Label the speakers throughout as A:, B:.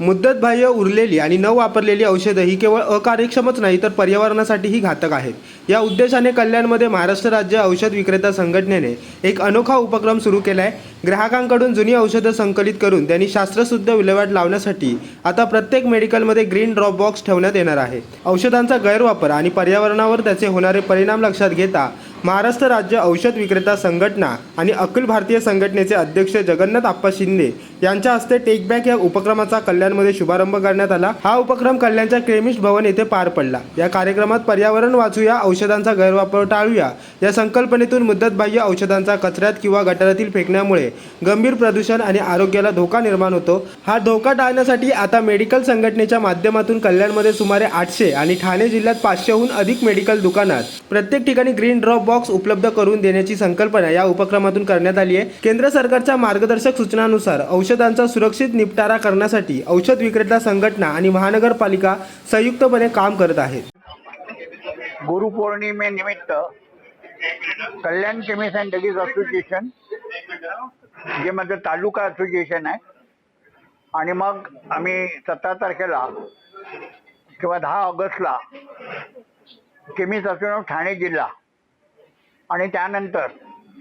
A: मुद्दतबाह्य उरलेली आणि न वापरलेली औषधं ही केवळ अकार्यक्षमच नाही तर पर्यावरणासाठीही घातक आहेत. या उद्देशाने कल्याणमध्ये महाराष्ट्र राज्य औषध विक्रेता संघटनेने एक अनोखा उपक्रम सुरू केला आहे ग्राहकांकडून जुनी औषधं संकलित करून त्यांनी शास्त्रशुद्ध विल्हेवाट लावण्यासाठी आता प्रत्येक मेडिकलमध्ये ग्रीन ड्रॉप बॉक्स ठेवण्यात येणार आहे. औषधांचा गैरवापर आणि पर्यावरणावर त्याचे होणारे परिणाम लक्षात घेता महाराष्ट्र राज्य औषध विक्रेता संघटना आणि अखिल भारतीय संघटनेचे अध्यक्ष जगन्नाथ आप्पा शिंदे यांच्या हस्ते टेक बॅक या उपक्रमाचा कल्याणमध्ये शुभारंभ करण्यात आला. हा उपक्रम कल्याणच्या क्रेमिस्ट भवन येथे पार पडला. या कार्यक्रमात पर्यावरण वाचूया औषधांचा गैरवापर टाळूया या संकल्पनेतून मुदतबाह्य औषधांचा कचऱ्यात किंवा गटारातील फेकण्यामुळे गंभीर प्रदूषण आणि आरोग्याला धोका निर्माण होतो. हा धोका टाळण्यासाठी आता मेडिकल संघटनेच्या माध्यमातून कल्याणमध्ये सुमारे आठशे आणि ठाणे जिल्ह्यात पाचशेहून अधिक मेडिकल दुकानात प्रत्येक ठिकाणी ग्रीन ड्रॉप बॉक्स उपलब्ध करून देण्याची संकल्पना या उपक्रमातून करण्यात आली आहे. केंद्र सरकारच्या मार्गदर्शक सूचनानुसार औषधांचा सुरक्षित निपटारा करण्यासाठी औषध विक्रेता संघटना आणि महानगरपालिका संयुक्तपणे काम करत आहेत.
B: गुरुपौर्णिमेनिमित्त Kalyan chemist and druggists association जे माझं तालुका असोसिएशन आहे आणि मग आम्ही सतरा तारखेला किंवा दहा ऑगस्टला केमिस्ट असोसिएशन ठाणे जिल्हा आणि त्यानंतर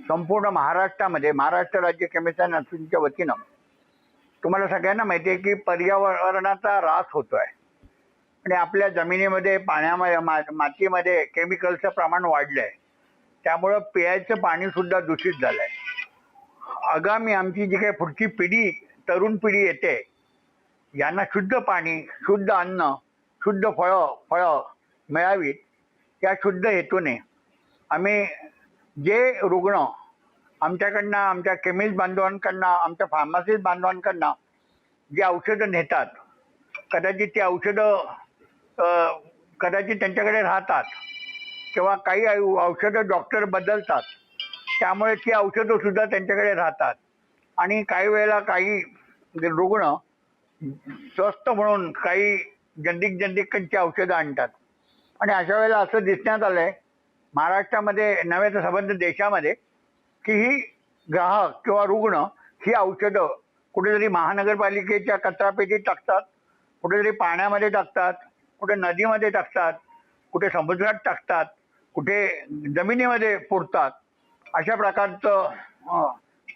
B: संपूर्ण महाराष्ट्रामध्ये महाराष्ट्र राज्य केमिस्ट अँड वतीनं तुम्हाला सगळ्यांना माहिती आहे की पर्यावरणाचा ऱ्हास होतोय. आणि आपल्या जमिनीमध्ये पाण्यामध्ये मा- मातीमध्ये केमिकलचं प्रमाण वाढलंय. त्यामुळं पियाचं पाणी सुद्धा दूषित झालंय. आगामी आमची जी काही पुढची पिढी तरुण पिढी येते यांना शुद्ध पाणी शुद्ध अन्न शुद्ध फळं फळं मिळावीत या शुद्ध हेतूने आम्ही जे रुग्ण आमच्याकडनं आमच्या केमिस्ट बांधवांकडनं आमच्या फार्मासिस्ट बांधवांकडनं जी औषधं नेतात कदाचित ती औषधं कदाचित त्यांच्याकडे राहतात किंवा काही औषधं डॉक्टर बदलतात त्यामुळे ती औषधंसुद्धा त्यांच्याकडे राहतात. आणि काही वेळेला काही रुग्ण स्वस्त म्हणून काही जंदिक जंदिकांची औषधं आणतात. आणि अशा वेळेला असं दिसण्यात आलं आहे महाराष्ट्रामध्ये नव्हे तर संबंध देशामध्ये की ही ग्राहक किंवा रुग्ण ही औषधं कुठेतरी महानगरपालिकेच्या कचरापेटीत टाकतात कुठेतरी पाण्यामध्ये टाकतात कुठे नदीमध्ये टाकतात कुठे समुद्रात टाकतात कुठे जमिनीमध्ये पुरतात अशा प्रकारचं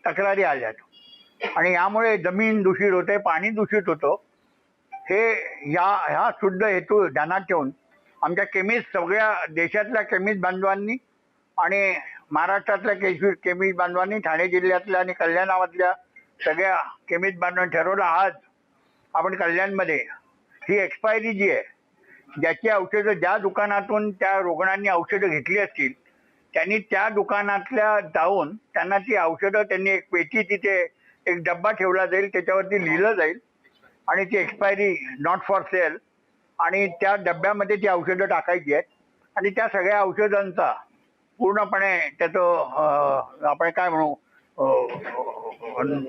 B: तक्रारी आल्यात आणि यामुळे जमीन दूषित होते पाणी दूषित होतं. हे या ह्या शुद्ध हेतू ध्यानात ठेवून आमच्या केमिस्ट सगळ्या देशातल्या केमिस्ट बांधवांनी आणि महाराष्ट्रातल्या केशवी केमिस्ट बांधवांनी ठाणे जिल्ह्यातल्या आणि कल्याणामधल्या सगळ्या केमिस्ट बांधवांनी ठरवलं आज आपण कल्याणमध्ये ही एक्सपायरी जी आहे ज्याची औषधं ज्या दुकानातून त्या रुग्णांनी औषधं घेतली असतील त्यांनी त्या दुकानातल्या जाऊन त्यांना ती औषधं त्यांनी एक पेटी तिथे एक डब्बा ठेवला जाईल त्याच्यावरती लिहिलं जाईल आणि ती एक्सपायरी नॉट फॉर सेल आणि त्या डब्यामध्ये ती औषधं टाकायची आहेत. आणि त्या सगळ्या औषधांचा पूर्णपणे त्याचं आपण काय म्हणू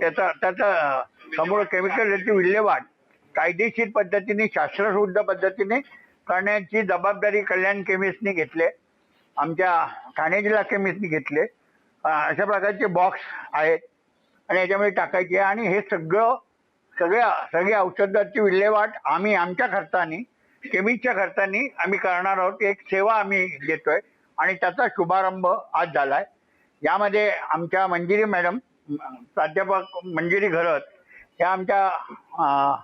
B: त्याचा त्याचा समोर केमिकल याची विल्हेवाट कायदेशीर पद्धतीने शास्त्रशुद्ध पद्धतीने करण्याची जबाबदारी कल्याण केमिस्टनी घेतले आमच्या ठाणे जिल्हा केमिस्टनी घेतले अशा प्रकारचे बॉक्स आहेत. आणि याच्यामध्ये टाकायचे आणि हे सगळं सगळ्या सगळ्या औषधाची विल्हेवाट आम्ही आमच्या खर्चाने केमिकच्या खर्चानी आम्ही करणार आहोत. एक सेवा आम्ही देतोय आणि त्याचा शुभारंभ आज झालाय. यामध्ये आमच्या मंजिरी मॅडम प्राध्यापक मंजिरी घरत या आमच्या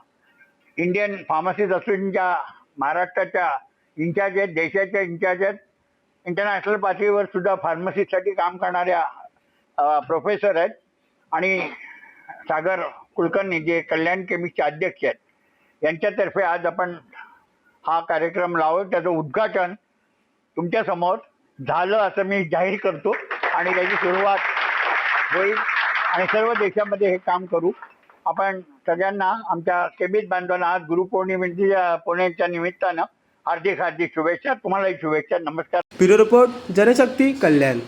B: इंडियन फार्मसिस्ट असोसिएशनच्या महाराष्ट्राच्या इन्चार्ज आहेत देशाच्या इन्चार्ज आहेत. इंटरनॅशनल पातळीवर सुद्धा फार्मसीसाठी काम करणाऱ्या प्रोफेसर आहेत. आणि सागर कुलकर्णी जे कल्याण केमिस्टचे अध्यक्ष आहेत. यांच्यातर्फे आज आपण हा कार्यक्रम लावू त्याचं उद्घाटन तुमच्यासमोर झालं असं मी जाहीर करतो आणि त्याची सुरुवात होईल. आणि सर्व देशामध्ये हे काम करू. आपण सगळ्यांना आमच्या केबीत बांधवांना आज गुरुपौर्णिमेच्या पौर्णिमेच्या निमित्तानं हार्दिक हार्दिक शुभेच्छा. तुम्हालाही शुभेच्छा. नमस्कार.
A: Bureau report Janshakti Kalyan.